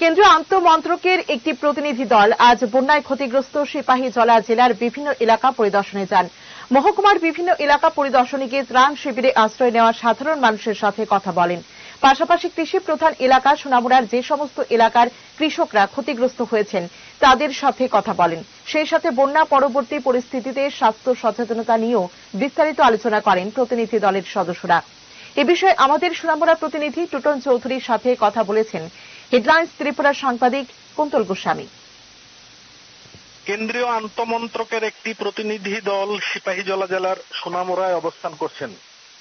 কেন্দ্রীয় আন্তঃমন্ত্রকের একটি প্রতিনিধি দল আজ বন্যায় ক্ষতিগ্রস্ত সিপাহীজলা জেলার বিভিন্ন এলাকা পরিদর্শনে যান। মহকুমার বিভিন্ন এলাকা পরিদর্শনে গিয়ে ত্রাণ শিবিরে আশ্রয় নেওয়া সাধারণ মানুষের সাথে কথা বলেন। পাশাপাশি কৃষি প্রধান এলাকা সোনামুড়ার যে সমস্ত এলাকার কৃষকরা ক্ষতিগ্রস্ত হয়েছেন, তাদের সাথে কথা বলেন। সেই সাথে বন্যা পরবর্তী পরিস্থিতিতে স্বাস্থ্য সচেতনতা নিয়েও বিস্তারিত আলোচনা করেন প্রতিনিধি দলের সদস্যরা। এ বিষয়ে আমাদের সোনামুড়া প্রতিনিধি টুটন চৌধুরীর সাথে কথা বলেছেন হেডলাইন্স ত্রিপুরার সাংবাদিক কুন্তল গোস্বামী। কেন্দ্রীয় আন্তমন্ত্রকের একটি প্রতিনিধি দল সিপাহীজলা জেলার সোনামুড়ায় অবস্থান করছেন।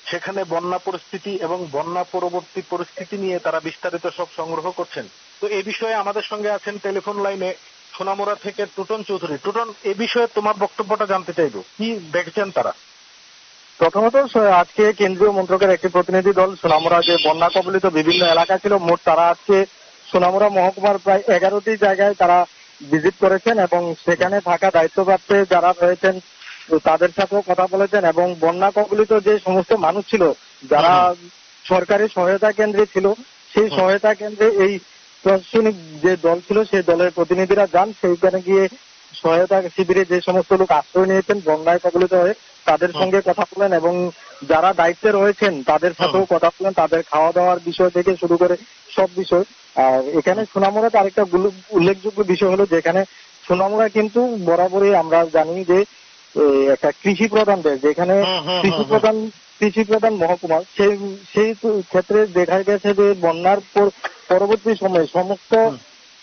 সেখানে বন্যা পরিস্থিতি এবং বন্যা পরবর্তী পরিস্থিতি নিয়ে তারা বিস্তারিত সব সংগ্রহ করছেন। তো এই বিষয়ে আমাদের সঙ্গে আছেন টেলিফোন লাইনে সোনামুড়া থেকে টুটন চৌধুরী। টুটন এ বিষয়ে তোমার বক্তব্যটা জানতে চাইব। কি দেখছেন তারা? প্রথমত আজকে কেন্দ্রীয় মন্ত্রকের একটি প্রতিনিধি দল সোনামুড়া যে বন্যা কবলিত বিভিন্ন এলাকা ছিল মোট তারা আজকে সোনামুড়া মহকুমার প্রায় এগারোটি জায়গায় তারা ভিজিট করেছেন এবং সেখানে থাকা দায়িত্বপ্রাপ্ত যারা রয়েছেন তাদের সাথেও কথা বলেছেন এবং বন্যা কবলিত যে সমস্ত মানুষ ছিল যারা সরকারি সহায়তা কেন্দ্রে ছিল সেই সহায়তা কেন্দ্রে এই প্রশাসনিক যে দল ছিল সেই দলের প্রতিনিধিরা যান সেইখানে গিয়ে সহায়তা শিবিরে যে সমস্ত লোক আশ্রয় নিয়েছেন বন্যায় কবলিত হয়ে তাদের সঙ্গে কথা বলেন এবং যারা দায়িত্বে রয়েছেন তাদের সাথেও কথা বলেন তাদের খাওয়া দাওয়ার বিষয় থেকে শুরু করে সব বিষয়। আর এখানে সোনামুড়াতে আরেকটা উল্লেখযোগ্য বিষয় হলো যেখানে সোনামুড়া কিন্তু বরাবরই আমরা জানি যে একটা কৃষি প্রধান দেশ যেখানে কৃষি প্রধান কৃষি প্রধান মহকুমা সেই সেই ক্ষেত্রে দেখা গেছে যে বন্যার পর- পরবর্তী সময়ে সমস্ত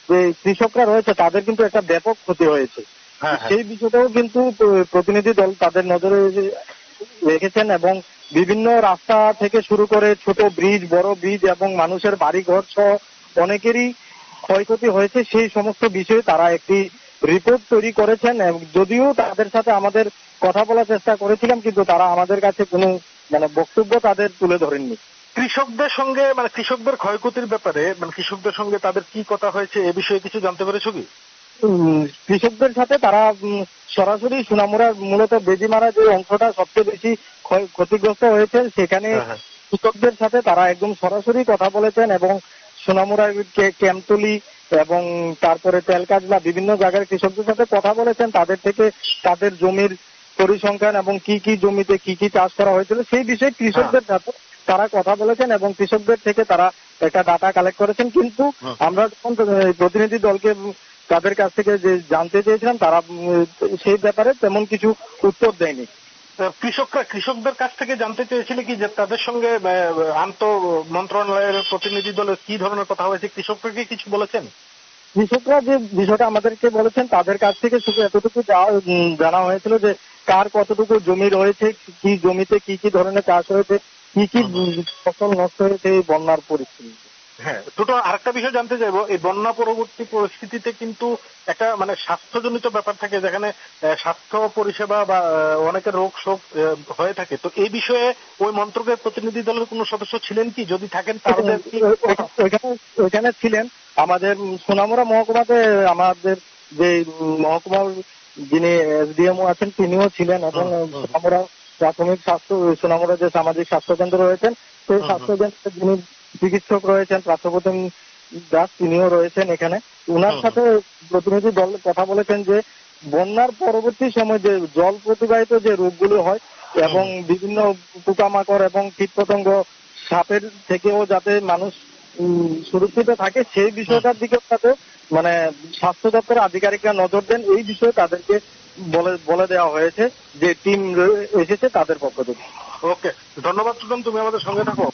যে কৃষকরা রয়েছে তাদের কিন্তু একটা ব্যাপক ক্ষতি হয়েছে। হ্যাঁ হ্যাঁ। সেই বিষয়টাও কিন্তু প্রতিনিধি দল তাদের নজরে রেখেছেন এবং বিভিন্ন রাস্তা থেকে শুরু করে ছোট ব্রিজ বড় ব্রিজ এবং মানুষের বাড়ি ঘর সহ অনেকেরই ক্ষয়ক্ষতি হয়েছে। সেই সমস্ত বিষয়ে তারা একটি রিপোর্ট তৈরি করেছেন এবং যদিও তাদের সাথে আমাদের কথা বলার চেষ্টা করেছিলাম কিন্তু তারা আমাদের কাছে কোনো মানে বক্তব্য তাদের তুলে ধরেননি। কৃষকদের সঙ্গে মানে কৃষকদের ক্ষয়ক্ষতির ব্যাপারে মানে কৃষকদের সঙ্গে তাদের কি কথা হয়েছে এ বিষয়ে কিছু জানতে পেরেছ কি? কৃষকদের সাথে তারা সরাসরি সোনামুড়ার মূলত বেজিমারা যে অংশটা সবচেয়ে বেশি ক্ষতিগ্রস্ত হয়েছে সেখানে হ্যাঁ, হ্যাঁ। কৃষকদের সাথে তারা একদম সরাসরি কথা বলেছেন এবং সোনামুড়ার কে- ক্যাম্পতলি এবং তারপরে তেলকাজলা বিভিন্ন জায়গার কৃষকদের সাথে কথা বলেছেন তাদের থেকে তাদের জমির পরিসংখ্যান এবং কি কি জমিতে কি কি চাষ করা হয়েছিল সেই বিষয়ে কৃষকদের সাথে তারা কথা বলেছেন এবং কৃষকদের থেকে তারা একটা ডাটা কালেক্ট করেছেন। কিন্তু আমরা যখন প্রতিনিধি দলকে তাদের কাছ থেকে যে জানতে চেয়েছিলাম তারা সেই ব্যাপারে তেমন কিছু উত্তর দেয়নি। কৃষকরা কৃষকদের কাছ থেকে জানতে চেয়েছিলে কি যে তাদের সঙ্গে আন্ত মন্ত্রণালয়ের প্রতিনিধি দলের কি ধরনের কথা হয়েছে? কৃষকরা কি কিছু বলেছেন? কৃষকরা যে বিষয়টা আমাদেরকে বলেছেন তাদের কাছ থেকে শুধু এতটুকু জানা হয়েছিল যে কার কতটুকু জমি রয়েছে কি জমিতে কি কি ধরনের চাষ হয়েছে কি কি ফসল নষ্ট হয়েছে এই বন্যার পরিস্থিতি হ্যাঁ দুটো আরেকটা বিষয় জানতে চাইব। এই বন্যা পরবর্তী পরিস্থিতিতে কিন্তু একটা মানে স্বাস্থ্যজনিত ব্যাপার থাকে যেখানে স্বাস্থ্য পরিষেবা বা অনেকের রোগ শোক হয়ে থাকে। তো এই বিষয়ে ওই মন্ত্রকের প্রতিনিধি দলের কোনো সদস্য ছিলেন কি? যদি থাকেন তাহলে ওইখানে ছিলেন। আমাদের উম, সোনামুড়া মহকুমাতে আমাদের যে মহকুমার যিনি এসডিএমও আছেন তিনিও ছিলেন এবং হুম। প্রাথমিক স্বাস্থ্য সোনামুড়া যে সামাজিক স্বাস্থ্য কেন্দ্র রয়েছেন সেই স্বাস্থ্য কেন্দ্রে যিনি চিকিৎসক রয়েছেন প্রাথপ্রতিম দাস তিনিও রয়েছেন এখানে। উনার সাথে প্রতিনিধি দল কথা বলেছেন যে বন্যার পরবর্তী সময় যে জল প্রতিবাহিত যে রোগগুলো হয় এবং বিভিন্ন পোকামাকড় এবং কীটপতঙ্গ সাপের থেকেও যাতে মানুষ সুরক্ষিত থাকে সেই বিষয়টার দিকে তাদের মানে স্বাস্থ্য দপ্তরের আধিকারিকরা নজর দেন। এই বিষয়ে তাদেরকে বলে বলে দেওয়া হয়েছে যে টিম এসেছে তাদের পক্ষ থেকে। ওকে ধন্যবাদ সুদম তুমি আমাদের সঙ্গে থাকো।